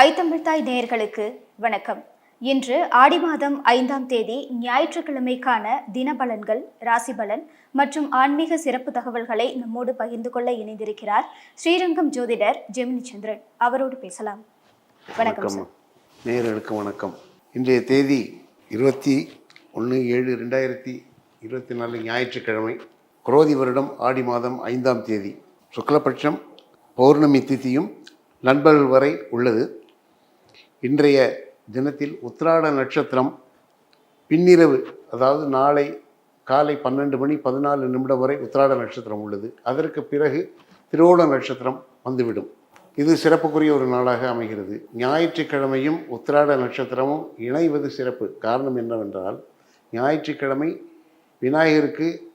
ஐத்தமிழ்தாய் நேயர்களுக்கு வணக்கம். இன்று ஆடி மாதம் ஐந்தாம் தேதி ஞாயிற்றுக்கிழமைக்கான தினபலன்கள் ராசி பலன் மற்றும் ஆன்மீக சிறப்பு தகவல்களை நம்மோடு பகிர்ந்து கொள்ள இணைந்திருக்கிறார் ஸ்ரீரங்கம் ஜோதிடர் ஜெமினி சந்திரன். அவரோடு பேசலாம். வணக்கம் நேயர்களுக்கு வணக்கம். இன்றைய தேதி இருபத்தி ஒன்று ஏழு ரெண்டாயிரத்தி இருபத்தி நாலு ஞாயிற்றுக்கிழமை குரோதி வருடம் ஆடி மாதம் ஐந்தாம் தேதி. சுக்லபட்சம் பௌர்ணமி திதியும் நண்பர்கள் வரை உள்ளது. இன்றைய தினத்தில் உத்திராட நட்சத்திரம் பின்னிரவு அதாவது நாளை காலை பன்னெண்டு மணி பதினாலு நிமிடம் வரை உத்திராட நட்சத்திரம் உள்ளது. அதற்கு பிறகு திருவோண நட்சத்திரம் வந்துவிடும். இது சிறப்புக்குரிய ஒரு நாளாக அமைகிறது. ஞாயிற்றுக்கிழமையும் உத்திராட நட்சத்திரமும் இணைவது சிறப்பு. காரணம் என்னவென்றால் ஞாயிற்றுக்கிழமை விநாயகருக்கு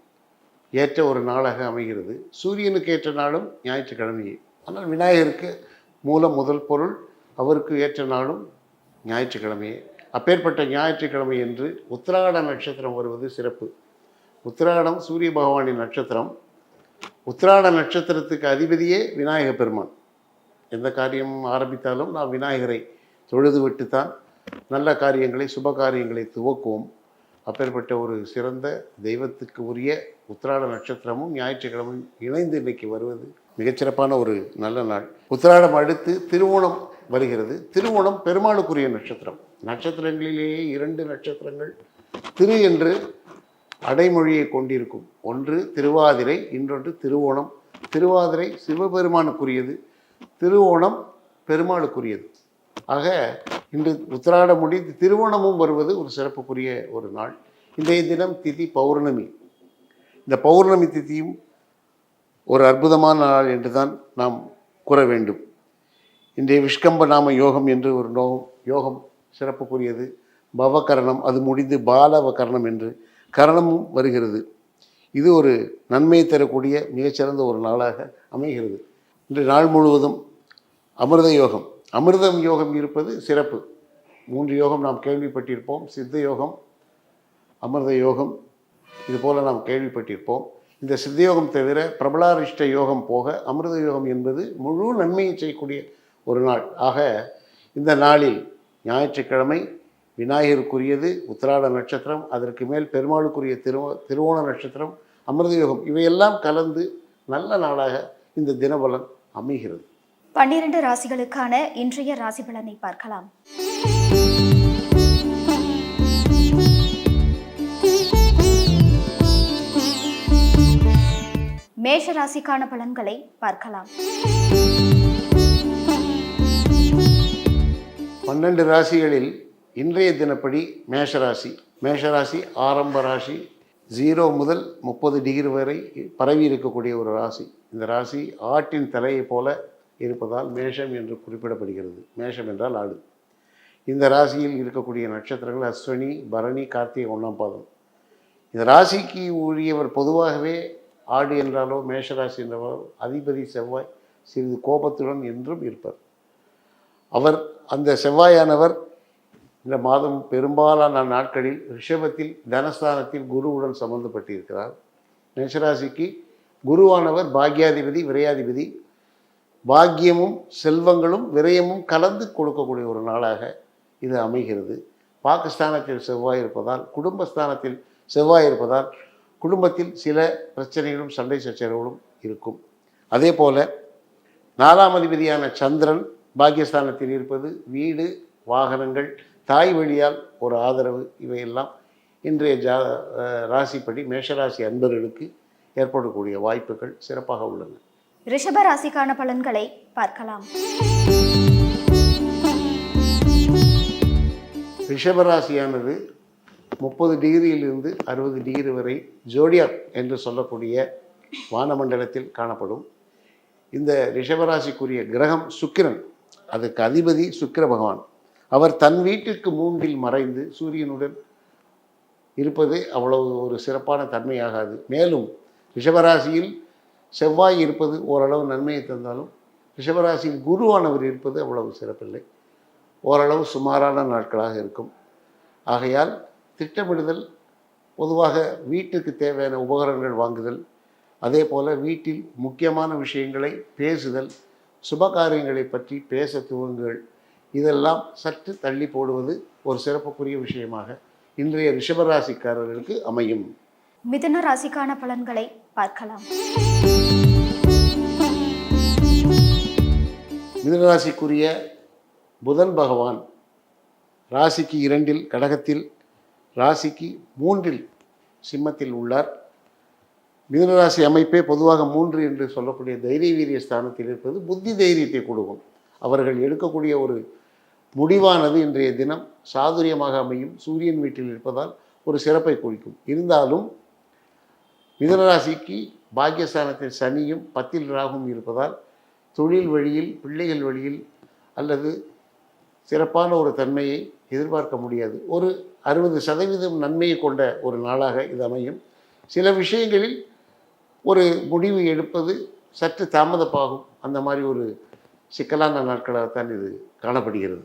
ஏற்ற ஒரு நாளாக அமைகிறது. சூரியனுக்கு ஏற்ற நாளும் ஞாயிற்றுக்கிழமையே. ஆனால் விநாயகருக்கு மூல முதல் பொருள் அவருக்கு ஏற்ற நாளும் ஞாயிற்றுக்கிழமையே. அப்பேற்பட்ட ஞாயிற்றுக்கிழமை என்று உத்திராட நட்சத்திரம் வருவது சிறப்பு. உத்திராடம் சூரிய பகவானின் நட்சத்திரம். உத்திராட நட்சத்திரத்துக்கு அதிபதியே விநாயக பெருமான். எந்த காரியம் ஆரம்பித்தாலும் நாம் விநாயகரை தொழுது விட்டுத்தான் நல்ல காரியங்களை சுப காரியங்களை துவக்குவோம். அப்பேற்பட்ட ஒரு சிறந்த தெய்வத்துக்கு உரிய உத்திராட நட்சத்திரமும் ஞாயிற்றுக்கிழமையும் இணைந்து இன்னைக்கு வருவது மிகச்சிறப்பான ஒரு நல்ல நாள். உத்திராடம் அடுத்து திருவோணம். வருகிறது. திருவோணம் பெருமாளுக்குரிய நட்சத்திரம். நட்சத்திரங்களிலேயே இரண்டு நட்சத்திரங்கள். திரு என்று அடைமொழியை கொண்டிருக்கும். ஒன்று திருவாதிரை இன்னொன்று திருவோணம். திருவாதிரை சிவபெருமானுக்குரியது. திருவோணம் பெருமாளுக்குரியது. ஆக இன்று உத்திராட முடிந்து திருவோணமும் வருவது ஒரு சிறப்புக்குரிய ஒரு நாள். இன்றைய தினம் திதி பௌர்ணமி. இந்த பௌர்ணமி திதியும் ஒரு அற்புதமான நாள் என்று தான் நாம் கூற வேண்டும். இன்றைய விஷ்கம்ப நாம யோகம் என்று ஒரு நோகம் யோகம் சிறப்புக்குரியது. பவகரணம் அது முடிந்து பாலவகரணம் என்று கரணமும் வருகிறது. இது ஒரு நன்மை தரக்கூடிய மிகச்சிறந்த ஒரு நாளாக அமைகிறது. இன்று நாள் முழுவதும் அமிர்த யோகம். அமிர்தம் யோகம் இருப்பது சிறப்பு. மூன்று யோகம் நாம் கேள்விப்பட்டிருப்போம். சித்த யோகம் அமிர்த யோகம் இதுபோல நாம் கேள்விப்பட்டிருப்போம். இந்த சித்த யோகம் தவிர பிரபலாரிஷ்ட யோகம் போக அமிர்த யோகம் என்பது முழு நன்மையை செய்யக்கூடிய ஒரு நாள். ஆக இந்த நாளில் ஞாயிற்றுக்கிழமை விநாயகருக்குரியது உத்திராட நட்சத்திரம் அதற்கு மேல் பெருமாளுக்குரிய திரு திருவோண நட்சத்திரம் அமிர்த யோகம் இவையெல்லாம் கலந்து நல்ல நாளாக இந்த தினபலன் அமைகிறது. பன்னிரண்டு ராசிகளுக்கான இன்றைய ராசி பலனை பார்க்கலாம். மேஷ ராசிக்கான பலன்களை பார்க்கலாம். பன்னெண்டு ராசிகளில் இன்றைய தினப்படி மேஷராசி மேஷராசி ஆரம்ப ராசி ஜீரோ முதல் முப்பது டிகிரி வரை பரவி இருக்கக்கூடிய ஒரு ராசி. இந்த ராசி ஆட்டின் தலையைப் போல இருப்பதால் மேஷம் என்று குறிப்பிடப்படுகிறது. மேஷம் என்றால் ஆடு. இந்த ராசியில் இருக்கக்கூடிய நட்சத்திரங்கள் அஸ்வினி பரணி கார்த்திகை ஒன்றாம் பாதம். இந்த ராசிக்கு உரியவர் பொதுவாகவே ஆடு என்றாலோ மேஷராசி என்றாலோ அதிபதி செவ்வாய் சிறிது கோபத்துடன் என்றும் இருப்பார். அவர் அந்த செவ்வாயானவர் இந்த மாதம் பெரும்பாலான நாட்களில் ரிஷபத்தில் தனஸ்தானத்தில் குருவுடன் சம்பந்தப்பட்டிருக்கிறார். மேஷராசிக்கு குருவானவர் பாக்யாதிபதி விரையாதிபதி. பாக்கியமும் செல்வங்களும் விரயமும் கலந்து கொடுக்கக்கூடிய ஒரு நாளாக இது அமைகிறது. பாகிஸ்தானத்தில் செவ்வாய் இருப்பதால் குடும்பஸ்தானத்தில் செவ்வாய் இருப்பதால் குடும்பத்தில் சில பிரச்சனைகளும் சண்டை சச்சரவுகளும் இருக்கும். அதே போல நாலாம் அதிபதியான சந்திரன் பாக்கியஸ்தானத்தில் இருப்பது வீடு வாகனங்கள் தாய் வழியால் ஒரு ஆதரவு இவையெல்லாம் இன்றைய ஜா ராசிப்படி மேஷராசி அன்பர்களுக்கு ஏற்படக்கூடிய வாய்ப்புகள் சிறப்பாக உள்ளன. ரிஷப ராசிக்கான பலன்களை பார்க்கலாம். ரிஷபராசியானது முப்பது டிகிரியிலிருந்து அறுபது டிகிரி வரை ஜோடியாக் என்று சொல்லக்கூடிய வானமண்டலத்தில் காணப்படும். இந்த ரிஷபராசிக்குரிய கிரகம் சுக்கிரன். அதுக்கு அதிபதி சுக்கிர பகவான். அவர் தன் வீட்டிற்கு மூன்றில் மறைந்து சூரியனுடன் இருப்பது அவ்வளவு ஒரு சிறப்பான தன்மையாகாது. மேலும் ரிஷபராசியில் செவ்வாய் இருப்பது ஓரளவு நன்மையை தந்தாலும் ரிஷபராசியில் குருவானவர் இருப்பது அவ்வளவு சிறப்பில்லை. ஓரளவு சுமாரான நாட்களாக இருக்கும். ஆகையால் திட்டமிடுதல் பொதுவாக வீட்டுக்கு தேவையான உபகரணங்கள் வாங்குதல் அதே போல் வீட்டில் முக்கியமான விஷயங்களை பேசுதல் சுபகாரியங்களை பற்றி பேச துவங்குங்கள். இதெல்லாம் சற்று தள்ளி போடுவது ஒரு சிறப்புக்குரிய விஷயமாக இன்றைய ரிஷபராசிக்காரர்களுக்கு அமையும். மிதுன ராசிக்கான பலன்களை பார்க்கலாம். மிதுனராசிக்குரிய புதன் பகவான் ராசிக்கு இரண்டில் கடகத்தில் ராசிக்கு மூன்றில் சிம்மத்தில் உள்ளார். மிதுனராசி அமைப்பே பொதுவாக மூன்று என்று சொல்லக்கூடிய தைரிய வீரிய ஸ்தானத்தில் இருப்பது புத்தி தைரியத்தை கொடுக்கும். அவர்கள் எடுக்கக்கூடிய ஒரு முடிவானது இன்றைய தினம் சாதுரியமாக அமையும். சூரியன் வீட்டில் இருப்பதால் ஒரு சிறப்பை குறிக்கும். இருந்தாலும் மிதனராசிக்கு பாக்கியஸ்தானத்தில் சனியும் பத்தில் ராகும் இருப்பதால் தொழில் வழியில் பிள்ளைகள் வழியில் அல்லது சிறப்பான ஒரு தன்மையை எதிர்பார்க்க முடியாது. ஒரு அறுபது சதவீதம் நன்மையை கொண்ட ஒரு நாளாக இது அமையும். சில விஷயங்களில் ஒரு முடிவு எடுப்பது சற்று தாமதமாகும். அந்த மாதிரி ஒரு சிக்கலான நாட்களாகத்தான் இது காணப்படுகிறது.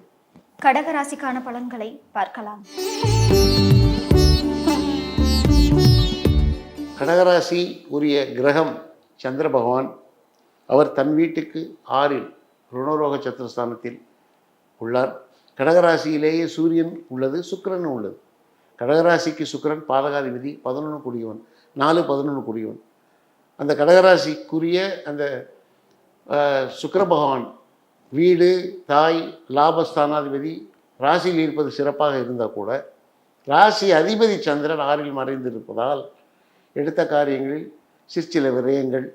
கடக ராசிக்கான பலன்களை பார்க்கலாம். கடகராசி உரிய கிரகம் சந்திர பகவான் அவர் தன் வீட்டுக்கு ஆறில் ருணரோக சத்துரஸ்தானத்தில் உள்ளார். கடகராசியிலேயே சூரியன் உள்ளது சுக்கிரனும் உள்ளது. கடகராசிக்கு சுக்கிரன் பாதகாதிபதி பதினொன்று குடியவன் நாலு பதினொன்று குடியவன். அந்த கடகராசிக்குரிய அந்த சுக்கர பகவான் வீடு தாய் லாபஸ்தானாதிபதி ராசியில் இருப்பது சிறப்பாக இருந்தால் கூட ராசி அதிபதி சந்திரன் ஆறில் மறைந்திருப்பதால் எடுத்த காரியங்களில் சிற்சில விரயங்கள்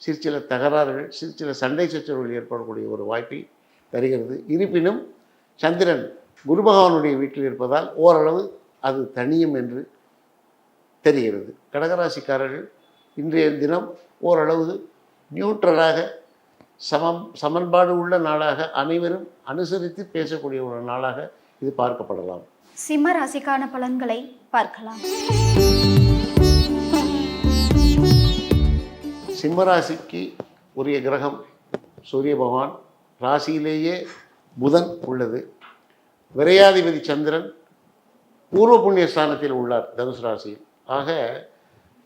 சிற்சில தகராறுகள் சிற்சில சண்டை சச்சரவுகள் ஏற்படக்கூடிய ஒரு வாய்ப்பை தருகிறது. இருப்பினும் சந்திரன் குரு பகவானுடைய வீட்டில் இருப்பதால் ஓரளவு அது தனியும் என்று தெரிகிறது. கடகராசிக்காரர்கள் இன்றைய தினம் ஓரளவு நியூட்ரலாக சமம் சமன்பாடு உள்ள நாளாக அனைவரும் அனுசரித்து பேசக்கூடிய ஒரு நாளாக இது பார்க்கப்படலாம். சிம்ம ராசிக்கான பலன்களை பார்க்கலாம். சிம்மராசிக்கு உரிய கிரகம் சூரிய பகவான். ராசியிலேயே புதன் உள்ளது. விரையாதிபதி சந்திரன் பூர்வ புண்ணிய ஸ்தானத்தில் உள்ளார் தனுசு ராசியில். ஆக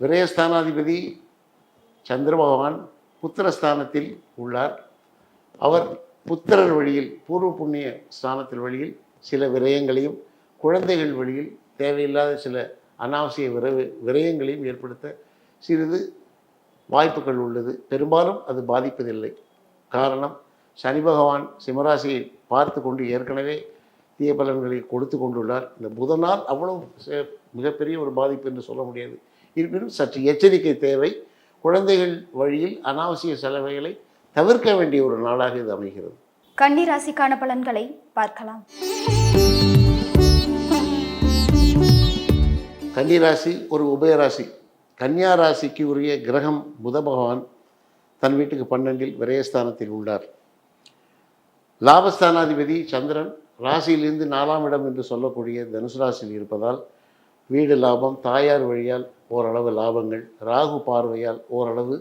விரயஸ்தானாதிபதி சந்திர பகவான் புத்திரஸ்தானத்தில் உள்ளார். அவர் புத்திரர் வழியில் பூர்வ புண்ணிய ஸ்தானத்தில் வழியில் சில விரயங்களையும் குழந்தைகள் வழியில் தேவையில்லாத சில அனாவசிய விர விரயங்களையும் ஏற்படுத்த சிறிது வாய்ப்புகள் உள்ளது. பெரும்பாலும் அது பாதிப்பதில்லை. காரணம் சனி பகவான் சிம்மராசியை பார்த்து கொண்டு ஏற்கனவே தீய பலன்களை கொடுத்து கொண்டுள்ளார். இந்த புதனால் அவ்வளவு சே- மிகப்பெரிய ஒரு பாதிப்பு என்று சொல்ல முடியாது. இருப்பினும் சற்று எச்சரிக்கை தேவை. குழந்தைகள் வழியில் அனாவசிய செலவுகளை தவிர்க்க வேண்டிய ஒரு நாளாக இது அமைகிறது. கன்னி ராசிக்கான பலன்களை பார்க்கலாம். கன்னிராசி ஒரு உபயராசி. கன்னியா ராசிக்கு உரிய கிரகம் புத பகவான் தன் வீட்டுக்கு பன்னெண்டில் விரயஸ்தானத்தில் உள்ளார். லாபஸ்தானாதிபதி சந்திரன் ராசியிலிருந்து நாலாம் இடம் என்று சொல்லக்கூடிய தனுசு ராசியில் இருப்பதால் வீடு லாபம் தாயார் வழியால் ஓரளவு லாபங்கள் ராகு பார்வையால் ஓரளவு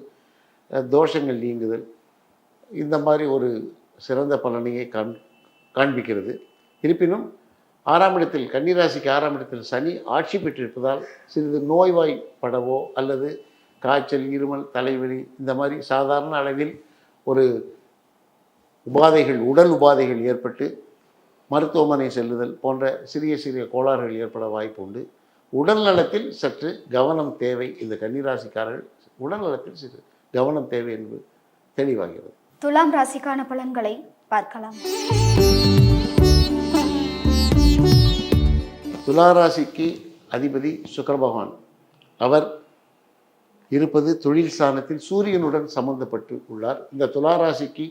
தோஷங்கள் நீங்குதல். இந்த மாதிரி ஒரு சிறந்த பலனையை காண் காண்பிக்கிறது. இருப்பினும் ஆறாம் இடத்தில் கன்னிராசிக்கு ஆறாம் இடத்தில் சனி ஆட்சி பெற்றிருப்பதால் சிறிது நோய்வாய்ப்படவோ அல்லது காய்ச்சல் இருமல் தலைவலி இந்த மாதிரி சாதாரண அளவில் ஒரு உபாதைகள் உடல் உபாதைகள் ஏற்பட்டு மருத்துவமனை செல்லுதல் போன்ற சிறிய சிறிய கோளாறுகள் ஏற்பட வாய்ப்பு உண்டு. உடல் நலத்தில் சற்று கவனம் தேவை இந்த கன்னிராசிக்காரர்கள் உடல் நலத்தில் சிறு கவனம் தேவை என்பது தெளிவாகிறது. துலாம் ராசிக்கான பலன்களை பார்க்கலாம். துளாராசிக்கு அதிபதி சுக்கிர பகவான். அவர் இருப்பது தொழில் ஸ்தானத்தில் சூரியனுடன் சம்பந்தப்பட்டு உள்ளார். இந்த துளாராசிக்கு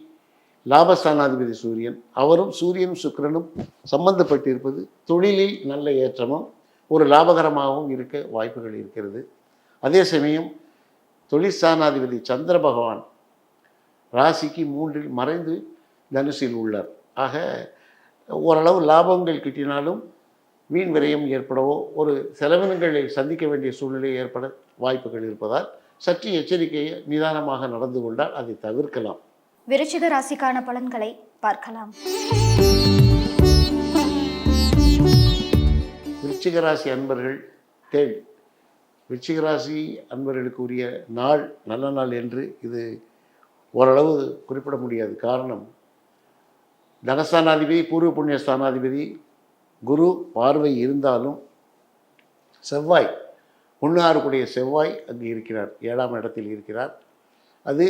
லாபஸ்தானாதிபதி சூரியன். அவரும் சூரியனும் சுக்கிரனும் சம்பந்தப்பட்டிருப்பது தொழிலில் நல்ல ஏற்றமும் ஒரு லாபகரமாகவும் இருக்க வாய்ப்புகள் இருக்கிறது. அதே சமயம் தொழிற்சானாதிபதி சந்திர பகவான் ராசிக்கு மூன்றில் மறைந்து தனுசில் உள்ளார். ஆக ஓரளவு லாபங்கள் கிட்டினாலும் வீண் விரயம் ஏற்படவோ ஒரு செலவினங்களை சந்திக்க வேண்டிய சூழ்நிலை ஏற்பட வாய்ப்புகள் இருப்பதால் சற்று எச்சரிக்கையை நிதானமாக நடந்து கொண்டால் அதை தவிர்க்கலாம். விருச்சிக ராசிக்கான பலன்களை பார்க்கலாம். விருச்சிகராசி அன்பர்கள் தேள் விருச்சிகராசி அன்பர்களுக்கு உரிய நாள் நல்ல நாள் என்று இது ஓரளவு குறிப்பிட முடியாது. காரணம் தனஸ்தானாதிபதி பூர்வ புண்ணிய ஸ்தானாதிபதி குரு பார்வை இருந்தாலும் செவ்வாய் ஒன்று செவ்வாய் அங்கு இருக்கிறார். ஏழாம் இடத்தில் இருக்கிறார். அது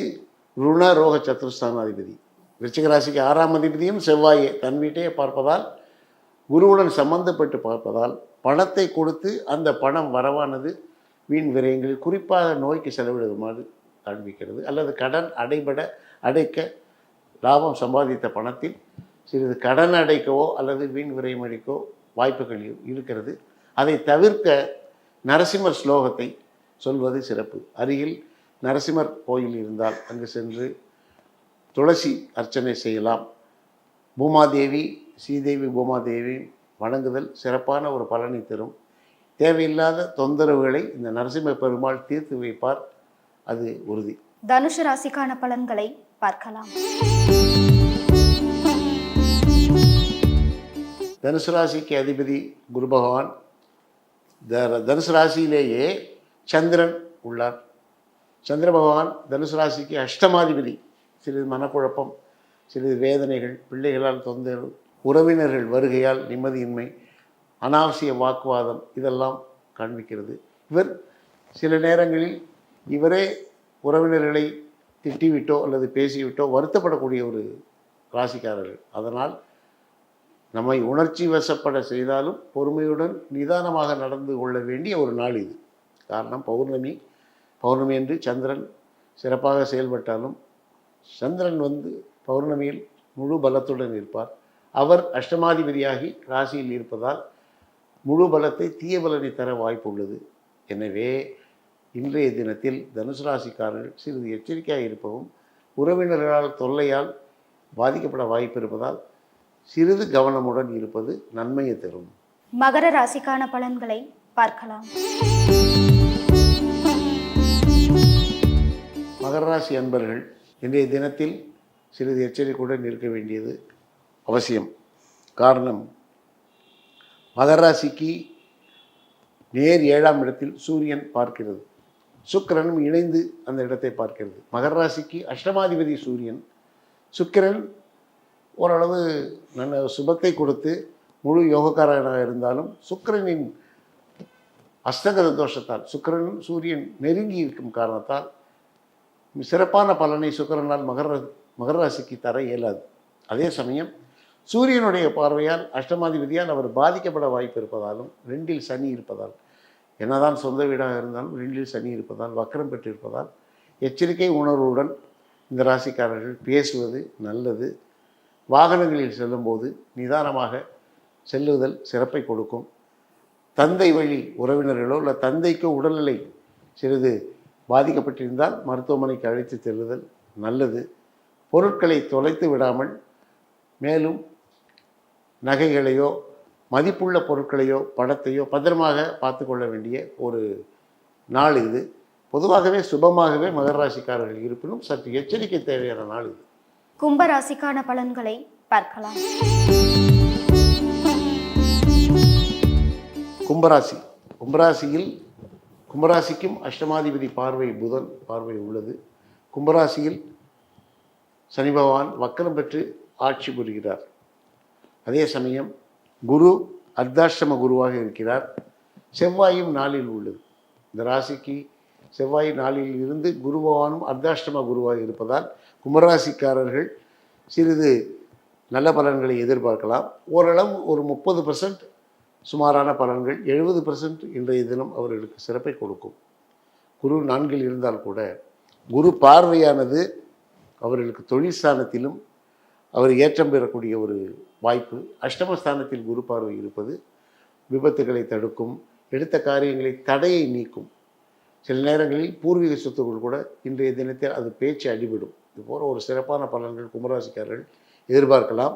ருண ரோக சத்துருஸ்தானாதிபதி விருச்சிகராசிக்கு ஆறாம் அதிபதியும் செவ்வாயை. தன் வீட்டையே பார்ப்பதால் குருவுடன் சம்பந்தப்பட்டு பார்ப்பதால் பணத்தை கொடுத்து அந்த பணம் வரவானது வீண் விரயங்களில் குறிப்பாக நோய்க்கு செலவிடுமாறு காண்பிக்கிறது. அல்லது கடன் அடைபட அடைக்க லாபம் சம்பாதித்த பணத்தில் சிறிது கடன் அடைக்கவோ அல்லது வீண் விரயம் அடிக்கவோ வாய்ப்புகள் இருக்கிறது. அதை தவிர்க்க நரசிம்மர் ஸ்லோகத்தை சொல்வது சிறப்பு. அருகில் நரசிம்மர் கோயில் இருந்தால் அங்கு சென்று துளசி அர்ச்சனை செய்யலாம். பூமாதேவி ஸ்ரீதேவி பூமாதேவி வணங்குதல் சிறப்பான ஒரு பலனை தரும். தேவையில்லாத தொந்தரவுகளை இந்த நரசிம்ம பெருமாள் தீர்த்து வைப்பார். அது உறுதி. தனுஷு ராசிக்கான பலன்களை பார்க்கலாம். தனுசு ராசிக்கு அதிபதி குரு பகவான். தனுசு ராசியிலேயே சந்திரன் உள்ளார். சந்திர பகவான் தனுசு ராசிக்கு அஷ்டமாதிபதி. சிறிது மனக்குழப்பம் சிறிது வேதனைகள் பிள்ளைகளால் தொந்தரவு உறவினர்கள் வருகையால் நிம்மதியின்மை அனாவசிய வாக்குவாதம் இதெல்லாம் காண்பிக்கிறது. இவர் சில நேரங்களில் இவரே உறவினர்களை திட்டிவிட்டோ அல்லது பேசிவிட்டோ வருத்தப்படக்கூடிய ஒரு ராசிக்காரர்கள். அதனால் நம்மை உணர்ச்சி வசப்பட செய்தாலும் பொறுமையுடன் நிதானமாக நடந்து கொள்ள வேண்டிய ஒரு நாள் இது. காரணம் பௌர்ணமி. பௌர்ணமி என்று சந்திரன் சிறப்பாக செயல்பட்டாலும் சந்திரன் வந்து பௌர்ணமியில் முழு பலத்துடன் இருப்பார். அவர் அஷ்டமாதிபதியாகி ராசியில் இருப்பதால் முழு பலத்தை தீய பலனை தர வாய்ப்பு உள்ளது எனவே இன்றைய தினத்தில் தனுசு ராசிக்காரர்கள் சிறிது எச்சரிக்கையாக இருப்பவும் உறவினர்களால் தொல்லையால் பாதிக்கப்பட வாய்ப்பு இருப்பதால் சிறிது கவனமுடன் இருப்பது நன்மையை தரும். மகர ராசிக்கான பலன்களை பார்க்கலாம். மகர ராசி அன்பர்கள் இன்றைய தினத்தில் சிறிது எச்சரிக்கையுடன் இருக்க வேண்டியது அவசியம். காரணம் மகராசிக்கு நேர் ஏழாம் இடத்தில் சூரியன் பார்க்கிறது. சுக்கிரனும் இணைந்து அந்த இடத்தை பார்க்கிறது. மகராசிக்கு அஷ்டமாதிபதி சூரியன். சுக்கிரன் ஓரளவு நல்ல சுபத்தை கொடுத்து முழு யோகக்காரனாக இருந்தாலும் சுக்கிரனின் அஸ்தகத தோஷத்தால் சுக்கிரன் சூரியன் நெருங்கி இருக்கும் காரணத்தால் சிறப்பான பலனை சுக்கிரனால் மகர மகர ராசிக்கு தர இயலாது. அதே சமயம் சூரியனுடைய பார்வையால் அஷ்டமாதிபதியால் அவர் பாதிக்கப்பட வாய்ப்பு இருப்பதாலும் ரெண்டில் சனி இருப்பதால் என்னதான் சொந்த வீடாக இருந்தாலும் ரெண்டில் சனி இருப்பதால் வக்கரம் பெற்றிருப்பதால் எச்சரிக்கை உணர்வுடன் இந்த ராசிக்காரர்கள் பேசுவது நல்லது. வாகனங்களில் செல்லும்போது நிதானமாக செல்லுதல் சிறப்பை கொடுக்கும். தந்தை வழி உறவினர்களோ இல்லை தந்தைக்கோ உடல்நிலை சிறிது பாதிக்கப்பட்டிருந்தால் மருத்துவமனைக்கு அழைத்து செல்லுதல் நல்லது. பொருட்களை தொலைத்து விடாமல் மேலும் நகைகளையோ மதிப்புள்ள பொருட்களையோ பணத்தையோ பத்திரமாக பார்த்து கொள்ள வேண்டிய ஒரு நாள் இது. பொதுவாகவே சுபமாகவே மகர ராசிக்காரர்கள் இருப்பினும் சற்று எச்சரிக்கை தேவையான நாள் இது. கும்ப ராசிக்கான பலன்களை பார்க்கலாம். கும்பராசி. கும்பராசியில் கும்பராசிக்கும் அஷ்டமாதிபதி பார்வை புதன் பார்வை உள்ளது. கும்பராசியில் சனி பகவான் வக்கரம் பெற்று ஆட்சி புரிகிறார். அதே சமயம் குரு அர்த்தாஷ்டம குருவாக இருக்கிறார். செவ்வாயும் நாளில் உள்ளது. இந்த ராசிக்கு செவ்வாய் நாளில் இருந்து குரு பகவானும் அர்த்தாஷ்டம குருவாக இருப்பதால் கும்பராசிக்காரர்கள் சிறிது நல்ல பலன்களை எதிர்பார்க்கலாம். ஓரளவு ஒரு முப்பது பர்சன்ட் சுமாரான பலன்கள் எழுபது பர்சன்ட் இன்றைய தினம் அவர்களுக்கு சிறப்பை கொடுக்கும். குரு நான்கில் இருந்தால் கூட குரு பார்வையானது அவர்களுக்கு தொழில் ஸ்தானத்திலும் அவர் ஏற்றம் பெறக்கூடிய ஒரு வாய்ப்பு. அஷ்டமஸ்தானத்தில் குரு பார்வை இருப்பது விபத்துகளை தடுக்கும் எடுத்த காரியங்களை தடையை நீக்கும். சில நேரங்களில் பூர்வீக சொத்துக்கள் கூட இன்றைய தினத்தில் அது பேச்சு அடிபடும். இது போன்ற ஒரு சிறப்பான பலன்கள் கும்பராசிக்காரர்கள் எதிர்பார்க்கலாம்.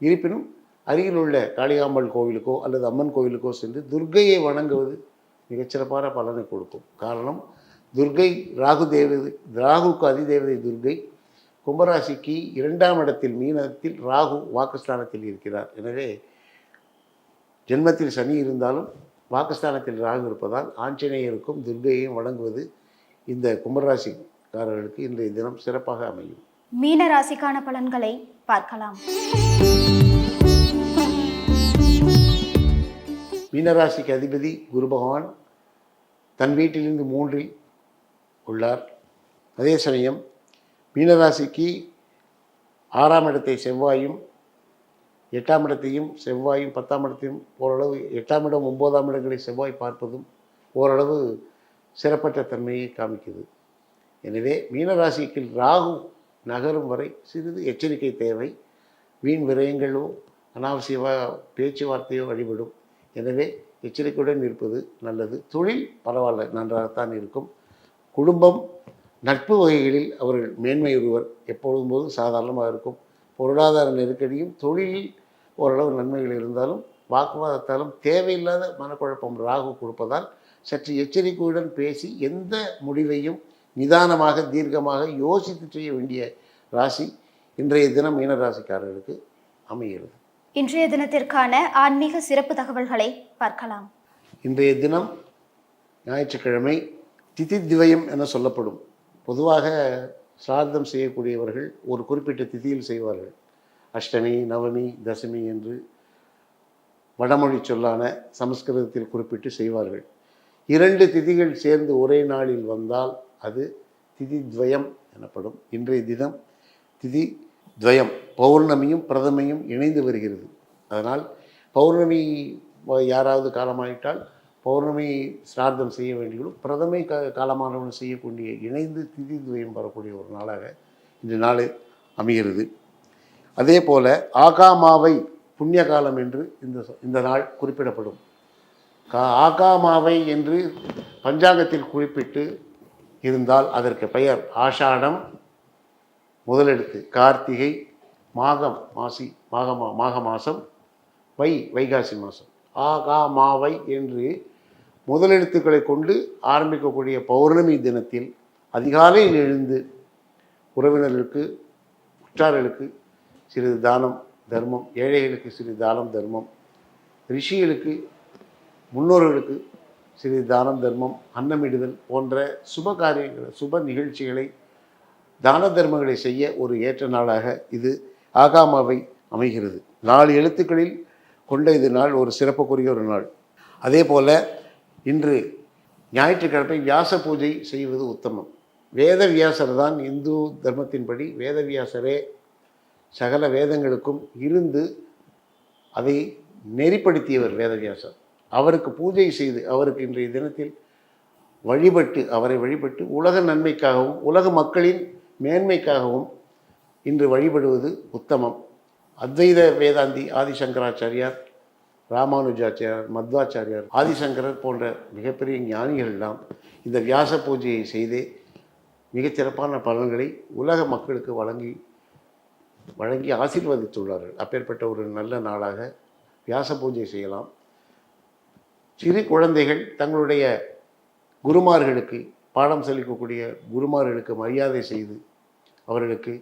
இருப்பினும் அருகில் உள்ள காளிகாம்பாள் கோவிலுக்கோ அல்லது அம்மன் கோவிலுக்கோ சென்று துர்க்கையை வணங்குவது மிகச்சிறப்பான பலனை கொடுக்கும். காரணம் துர்க்கை ராகு தேவதை ராகுக்கு அதிதேவதை துர்க்கை கும்பராசிக்கு இரண்டாம் இடத்தில் மீனத்தில் ராகு வாக்குஸ்தானத்தில் இருக்கிறார். எனவே ஜென்மத்தில் சனி இருந்தாலும் வாக்குஸ்தானத்தில் ராகு இருப்பதால் ஆஞ்சநேயருக்கும் துர்க்கையையும் வணங்குவது இந்த கும்பராசிக்காரர்களுக்கு இன்றைய தினம் சிறப்பாக அமையும். மீன ராசிக்கான பலன்களை பார்க்கலாம். மீனராசிக்கு அதிபதி குரு பகவான் தன் வீட்டிலிருந்து மூன்றில் உள்ளார். அதே சமயம் மீனராசிக்கு ஆறாம் இடத்தை செவ்வாயும் எட்டாம் இடத்தையும் செவ்வாயும் பத்தாம் இடத்தையும் ஓரளவு எட்டாம் இடம் ஒம்போதாம் இடங்களை செவ்வாய் பார்ப்பதும் ஓரளவு சிறப்பற்ற தன்மையை காமிக்குது. எனவே மீனராசிக்கு ராகு நகரும் வரை சிறிது எச்சரிக்கை தேவை. வீண் விரயங்களோ அனாவசிய பேச்சுவார்த்தையோ வழிபடும். எனவே எச்சரிக்கையுடன் இருப்பது நல்லது. தொழில் பரவாயில்ல நன்றாகத்தான் இருக்கும். குடும்பம் நட்பு வகைகளில் அவர்கள் மேன்மை ஒருவர் எப்பொழுதும் போதும் சாதாரணமாக இருக்கும். பொருளாதார நெருக்கடியும் தொழிலில் ஓரளவு நன்மைகள் இருந்தாலும் வாக்குவாதத்தாலும் தேவையில்லாத மனக்குழப்பம் ராகு கொடுப்பதால் சற்று எச்சரிக்கையுடன் பேசி எந்த முடிவையும் நிதானமாக தீர்க்கமாக யோசித்து செய்ய வேண்டிய ராசி இன்றைய தினம் மீன ராசிக்காரர்களுக்கு அமைகிறது. இன்றைய தினத்திற்கான ஆன்மீக சிறப்பு தகவல்களை பார்க்கலாம். இன்றைய தினம் ஞாயிற்றுக்கிழமை திதி திவயம் என சொல்லப்படும் பொதுவாக சிரார்த்தம் செய்யக்கூடியவர்கள் ஒரு குறிப்பிட்ட திதியில் செய்வார்கள். அஷ்டமி நவமி தசமி என்று வடமொழி சொல்லான சமஸ்கிருதத்தில் குறிப்பிட்டு செய்வார்கள். இரண்டு திதிகள் சேர்ந்து ஒரே நாளில் வந்தால் அது திதி துவயம் எனப்படும். இன்றைய தினம் திதி துவயம். பௌர்ணமியும் பிரதமையும் இணைந்து வருகிறது. அதனால் பௌர்ணமி யாராவது காலமாயிட்டால் பௌர்ணமி சிரார்த்தம் செய்ய வேண்டியவர்களும் பிரதமை க காலமானவன் செய்யக்கூடிய இணைந்து திதி துவயம் வரக்கூடிய ஒரு நாளாக இந்த நாள் அமைகிறது. அதே போல் ஆகாமாவை புண்ணிய காலம் என்று இந்த இந்த நாள் குறிப்பிடப்படும். கா ஆகாமாவை என்று பஞ்சாங்கத்தில் குறிப்பிட்டு இருந்தால் அதற்கு பெயர் ஆஷாடம் முதலெடுத்து கார்த்திகை மாகம் மாசி மாக மாக மாதம் வை வைகாசி மாதம் ஆகா மாவை என்று முதலெழுத்துக்களை கொண்டு ஆரம்பிக்கக்கூடிய பௌர்ணமி தினத்தில் அதிகாலையில் எழுந்து உறவினர்களுக்கு உற்றார்களுக்கு சிறிது தானம் தர்மம் ஏழைகளுக்கு சிறிது தானம் தர்மம் ரிஷிகளுக்கு முன்னோர்களுக்கு சிறிது தானம் தர்மம் அன்னமிடுதல் போன்ற சுப காரியங்களை சுப நிகழ்ச்சிகளை தான தர்மங்களை செய்ய ஒரு ஏற்ற நாளாக இது ஆகாமாவை அமைகிறது. நாலு எழுத்துக்களில் கொண்ட இது நாள் ஒரு சிறப்புக்குரிய ஒரு நாள். அதே போல் இன்று ஞாயிற்றுக்கிழமை வியாச பூஜை செய்வது உத்தமம். வேதவியாசர் தான் இந்து தர்மத்தின்படி வேதவியாசரே சகல வேதங்களுக்கும் இருந்து அதை நெறிப்படுத்தியவர் வேதவியாசர் அவருக்கு பூஜை செய்து அவருக்கு இன்றைய தினத்தில் வழிபட்டு அவரை வழிபட்டு உலக நன்மைக்காகவும் உலக மக்களின் மேன்மைக்காகவும் இன்று வழிபடுவது உத்தமம். அத்வைத வேதாந்தி ஆதிசங்கராச்சாரியார் ராமானுஜாச்சாரியார் மத்வாச்சாரியார் ஆதிசங்கரர் போன்ற மிகப்பெரிய ஞானிகள் எல்லாம் இந்த வியாச பூஜையை செய்தே மிகச்சிறப்பான பலன்களை உலக மக்களுக்கு வழங்கி வழங்கி ஆசீர்வதித்துள்ளார்கள். அப்பேற்பட்ட ஒரு நல்ல நாளாக வியாச பூஜை செய்யலாம். சிறு குழந்தைகள் தங்களுடைய குருமார்களுக்கு பாடம் சொல்லிக்கக்கூடிய குருமார்களுக்கு மரியாதை செய்து அவர்களுக்கு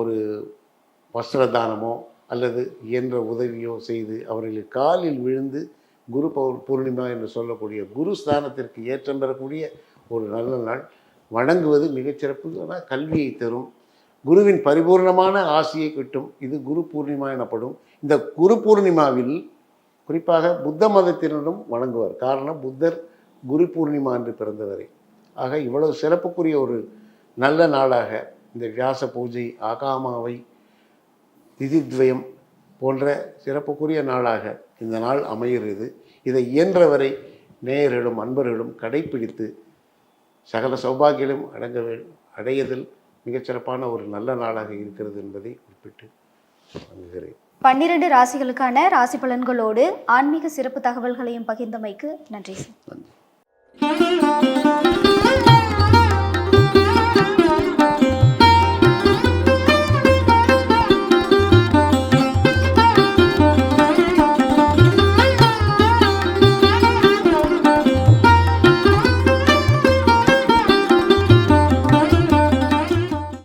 ஒரு வஸ்திர தானமோ அல்லது இயன்ற உதவியோ செய்து அவர்களுக்கு காலில் விழுந்து குரு பௌர் பூர்ணிமா என்று சொல்லக்கூடிய குரு ஸ்தானத்திற்கு ஏற்றம் பெறக்கூடிய ஒரு நல்ல நாள். வணங்குவது மிகச்சிறப்பு கல்வியை தரும். குருவின் பரிபூர்ணமான ஆசையை கிட்டும். இது குரு பூர்ணிமா எனப்படும். இந்த குரு பூர்ணிமாவில் குறிப்பாக புத்த மதத்தினரும் வணங்குவார். காரணம் புத்தர் குரு பூர்ணிமா என்று பிறந்தவரே. ஆக இவ்வளவு சிறப்புக்குரிய ஒரு நல்ல நாளாக இந்த வியாச பூஜை ஆகாமாவை திதித்வயம் போன்ற சிறப்புக்குரிய நாளாக இந்த நாள் அமைகிறது. இதை இயன்றவரை நேயர்களும் அன்பர்களும் கடைப்பிடித்து சகல சௌபாகியலும் அடங்க அடையதில் மிகச்சிறப்பான ஒரு நல்ல நாளாக இருக்கிறது என்பதை குறிப்பிட்டு வணங்குகிறேன் பன்னிரண்டு ராசிகளுக்கான ராசி பலன்களோடு ஆன்மீக சிறப்பு தகவல்களையும் பகிர்ந்தமைக்கு நன்றி சார். நன்றி.